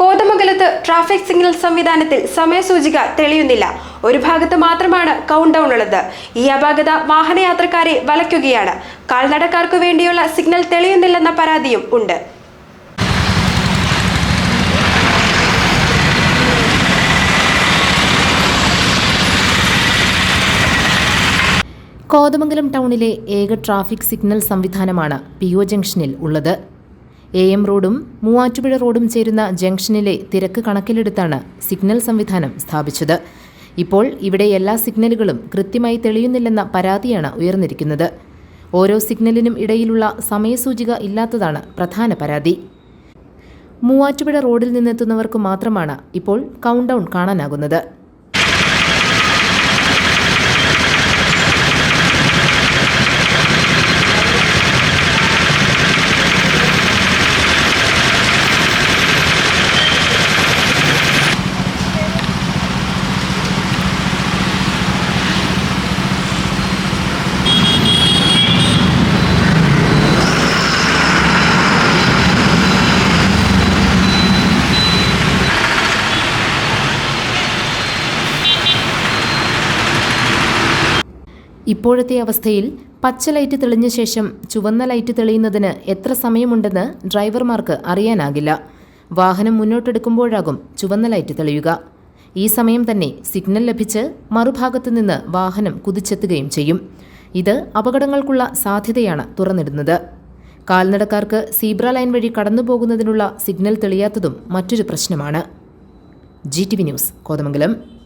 കോതമംഗലത്ത് traffic signal സംവിധാനത്തിൽ സമയസൂചിക തെളിയുന്നില്ല. ഒരു ഭാഗത്ത് മാത്രമാണ് കൗണ്ട് ഡൗൺ ഉള്ളത്. ഈ അപാകത വാഹനയാത്രക്കാരെ വലയ്ക്കുകയാണ്. കാൽനടക്കാർക്ക് വേണ്ടിയുള്ള സിഗ്നൽ തെളിയുന്നില്ലെന്ന പരാതിയും ഉണ്ട്. കോതമംഗലം ടൗണിലെ ഏക ട്രാഫിക് സിഗ്നൽ സംവിധാനമാണ് പി ഒ ജംഗ്ഷനിൽ ഉള്ളത്. എ എം റോഡും മൂവാറ്റുപുഴ റോഡും ചേരുന്ന ജംഗ്ഷനിലെ തിരക്ക് കണക്കിലെടുത്താണ് സിഗ്നൽ സംവിധാനം സ്ഥാപിച്ചത്. ഇപ്പോൾ ഇവിടെ എല്ലാ സിഗ്നലുകളും കൃത്യമായി തെളിയുന്നില്ലെന്ന പരാതിയാണ് ഉയർന്നിരിക്കുന്നത്. ഓരോ സിഗ്നലിനും ഇടയിലുള്ള സമയസൂചിക ഇല്ലാത്തതാണ് പ്രധാന പരാതി. മൂവാറ്റുപുഴ റോഡിൽ നിന്നെത്തുന്നവർക്ക് മാത്രമാണ് ഇപ്പോൾ കൗണ്ട് ഡൗൺ കാണാനാകുന്നത്. ഇപ്പോഴത്തെ അവസ്ഥയിൽ പച്ച ലൈറ്റ് തെളിഞ്ഞ ശേഷം ചുവന്ന ലൈറ്റ് തെളിയുന്നതിന് എത്ര സമയമുണ്ടെന്ന് ഡ്രൈവർമാർക്ക് അറിയാനാകില്ല. വാഹനം മുന്നോട്ടെടുക്കുമ്പോഴാകും ചുവന്ന ലൈറ്റ് തെളിയുക. ഈ സമയം തന്നെ സിഗ്നൽ ലഭിച്ച് മറുഭാഗത്തു നിന്ന് വാഹനം കുതിച്ചെത്തുകയും ചെയ്യും. ഇത് അപകടങ്ങൾക്കുള്ള സാധ്യതയാണ് തുറന്നിടുന്നത്. കാൽനടക്കാർക്ക് സീബ്ര ലൈൻ വഴി കടന്നുപോകുന്നതിനുള്ള സിഗ്നൽ തെളിയാത്തതും മറ്റൊരു പ്രശ്നമാണ്. G T V news Kothamangalam.